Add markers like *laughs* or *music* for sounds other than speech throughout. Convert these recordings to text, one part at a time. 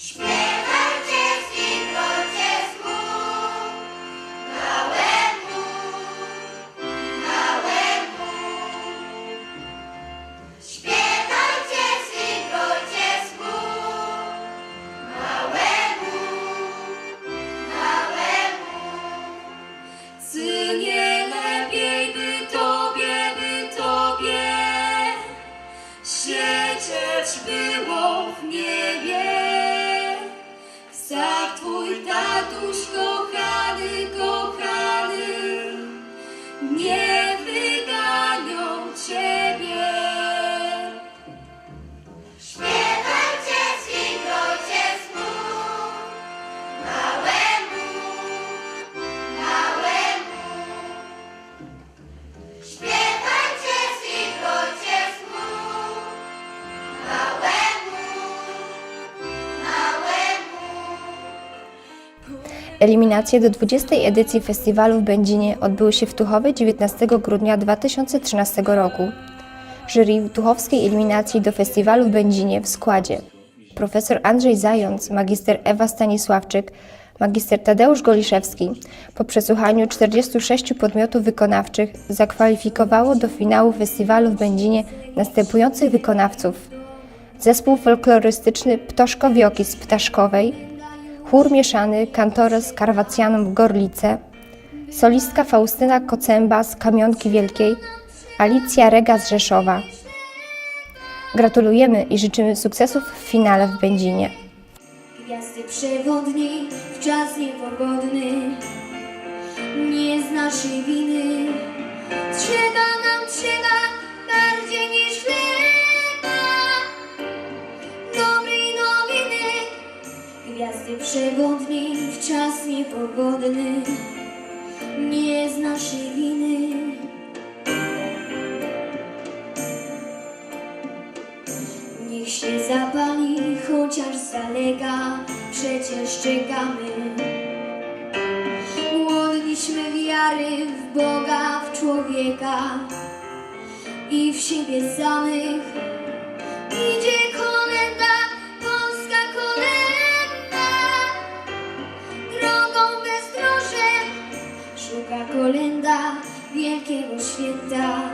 Spirit. κρατούν τα τους το. Eliminacje do 20. edycji festiwalu w Będzinie odbyły się w Tuchowie 19 grudnia 2013 roku. Jury tuchowskiej eliminacji do festiwalu w Będzinie w składzie profesor Andrzej Zając, magister Ewa Stanisławczyk, magister Tadeusz Goliszewski po przesłuchaniu 46 podmiotów wykonawczych zakwalifikowało do finału festiwalu w Będzinie następujących wykonawców. Zespół folklorystyczny Ptoszkowioki z Ptaszkowej, chór mieszany Kantores Karwacjanum w Gorlice, solistka Faustyna Kocęba z Kamionki Wielkiej, Alicja Rega z Rzeszowa. Gratulujemy i życzymy sukcesów w finale w Będzinie. Gwiazdy przewodniej w czas niepogodny Nie z naszej winy Przewodniej w czas niepogodny Nie z naszej winy Niech się zapali, chociaż zalega, przecież czekamy. Łodliśmy wiary w Boga, w człowieka i w siebie samych. Idzie wielkiego święta.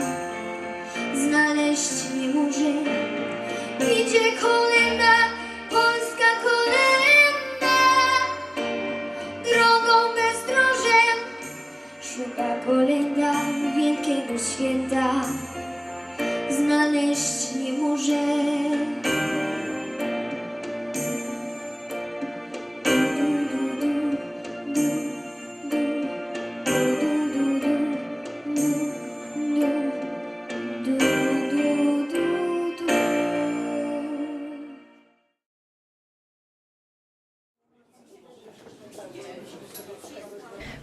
Znaleźć nie może Idzie kolenda, polska kolenda. Drogą bezdrożem Szuka kolenda wielkiego święta. Znaleźć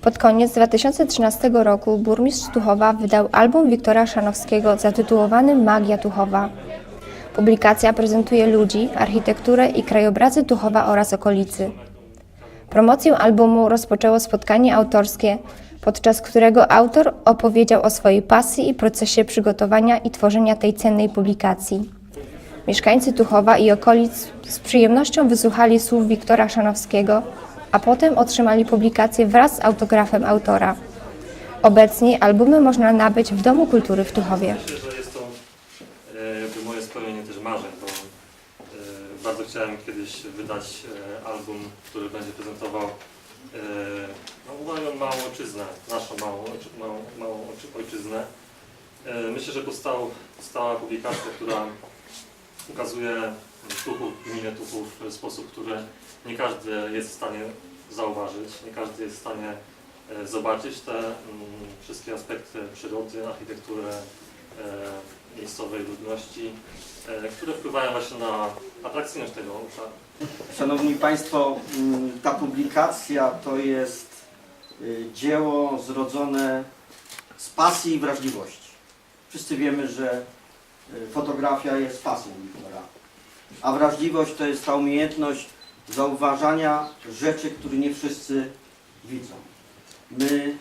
Pod koniec 2013 roku burmistrz Tuchowa wydał album Wiktora Szanowskiego zatytułowany Magia Tuchowa. Publikacja prezentuje ludzi, architekturę i krajobrazy Tuchowa oraz okolicy. Promocję albumu rozpoczęło spotkanie autorskie, podczas którego autor opowiedział o swojej pasji i procesie przygotowania i tworzenia tej cennej publikacji. Mieszkańcy Tuchowa i okolic z przyjemnością wysłuchali słów Wiktora Szanowskiego, a potem otrzymali publikację wraz z autografem autora. Obecnie albumy można nabyć w Domu Kultury w Tuchowie. Myślę, że jest to e, moje spełnienie też marzeń, bo e, bardzo chciałem kiedyś wydać e, album, który będzie prezentował e, no, moją małą ojczyznę, naszą małą, małą, małą ojczy- ojczyznę. Myślę, że powstał, powstała publikacja, która ukazuje Tuchów, gminę Tuchów w sposób, który nie każdy jest w stanie zauważyć, nie każdy jest w stanie e, zobaczyć te mm, wszystkie aspekty przyrody, architektury e, miejscowej ludności, e, które wpływają właśnie na atrakcyjność tego obszaru. Szanowni Państwo, mm, ta publikacja to jest y, dzieło zrodzone z pasji i wrażliwości. Wszyscy wiemy, że y, fotografia jest pasją Wiktora, a wrażliwość to jest ta umiejętność zauważania rzeczy, które nie wszyscy widzą. My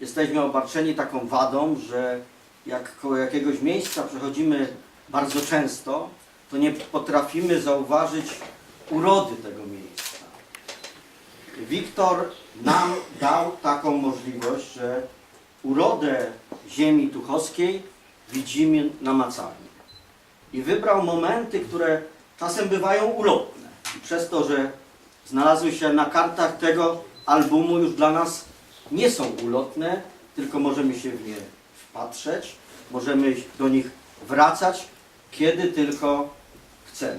jesteśmy obarczeni taką wadą, że jak koło jakiegoś miejsca przechodzimy bardzo często, to nie potrafimy zauważyć urody tego miejsca. Wiktor nam dał taką możliwość, że urodę ziemi tuchowskiej widzimy namacalnie. I wybrał momenty, które czasem bywają ulotne. Przez to, że znalazły się na kartach tego albumu, już dla nas nie są ulotne, tylko możemy się w nie wpatrzeć, możemy do nich wracać, kiedy tylko chcemy.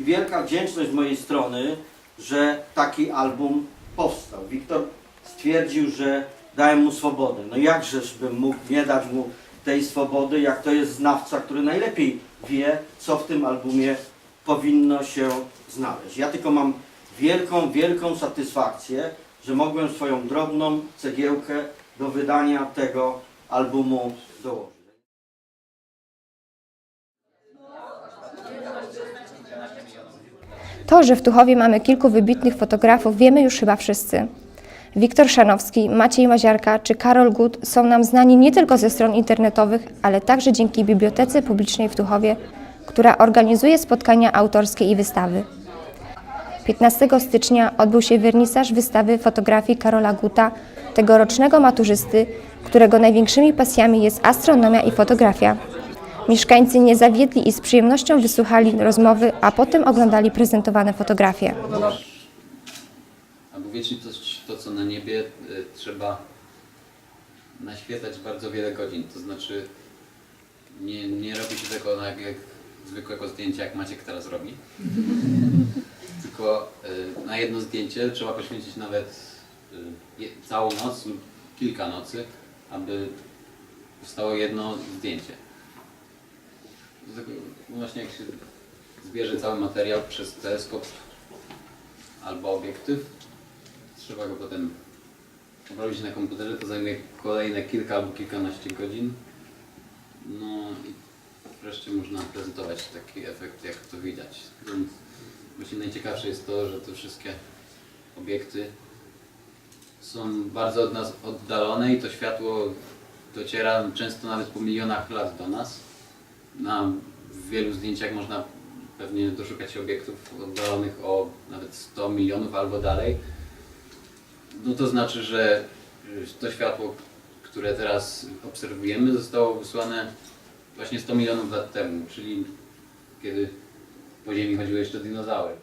I wielka wdzięczność z mojej strony, że taki album powstał. Wiktor stwierdził, że dałem mu swobodę. No jakżeż bym mógł nie dać mu tej swobody, jak to jest znawca, który najlepiej wie, co w tym albumie powinno się znaleźć. Ja tylko mam wielką, wielką satysfakcję, że mogłem swoją drobną cegiełkę do wydania tego albumu dołożyć. To, że w Tuchowie mamy kilku wybitnych fotografów, wiemy już chyba wszyscy. Wiktor Szanowski, Maciej Maziarka czy Karol Gut są nam znani nie tylko ze stron internetowych, ale także dzięki Bibliotece Publicznej w Tuchowie, która organizuje spotkania autorskie i wystawy. 15 stycznia odbył się wernisaż wystawy fotografii Karola Guta, tegorocznego maturzysty, którego największymi pasjami jest astronomia i fotografia. Mieszkańcy nie zawiedli i z przyjemnością wysłuchali rozmowy, a potem oglądali prezentowane fotografie. Aby uwiecznić coś, to, co na niebie, y, trzeba naświetlać bardzo wiele godzin. To znaczy, nie, nie robi się tego na jak zwykłego zdjęcia, jak Maciek teraz robi. *laughs* Tylko y, na jedno zdjęcie trzeba poświęcić nawet y, całą noc lub kilka nocy, aby powstało jedno zdjęcie. Właśnie jak się zbierze cały materiał przez teleskop albo obiektyw, trzeba go potem robić na komputerze, to zajmuje kolejne kilka albo kilkanaście godzin. No i wreszcie można prezentować taki efekt, jak to widać. Więc Właśnie najciekawsze jest to, że te wszystkie obiekty są bardzo od nas oddalone i to światło dociera często nawet po milionach lat do nas. Na wielu zdjęciach można pewnie doszukać się obiektów oddalonych o nawet 100 milionów albo dalej. No to znaczy, że to światło, które teraz obserwujemy, zostało wysłane właśnie 100 milionów lat temu, czyli kiedy po Ziemi chodziły jeszcze dinozaury.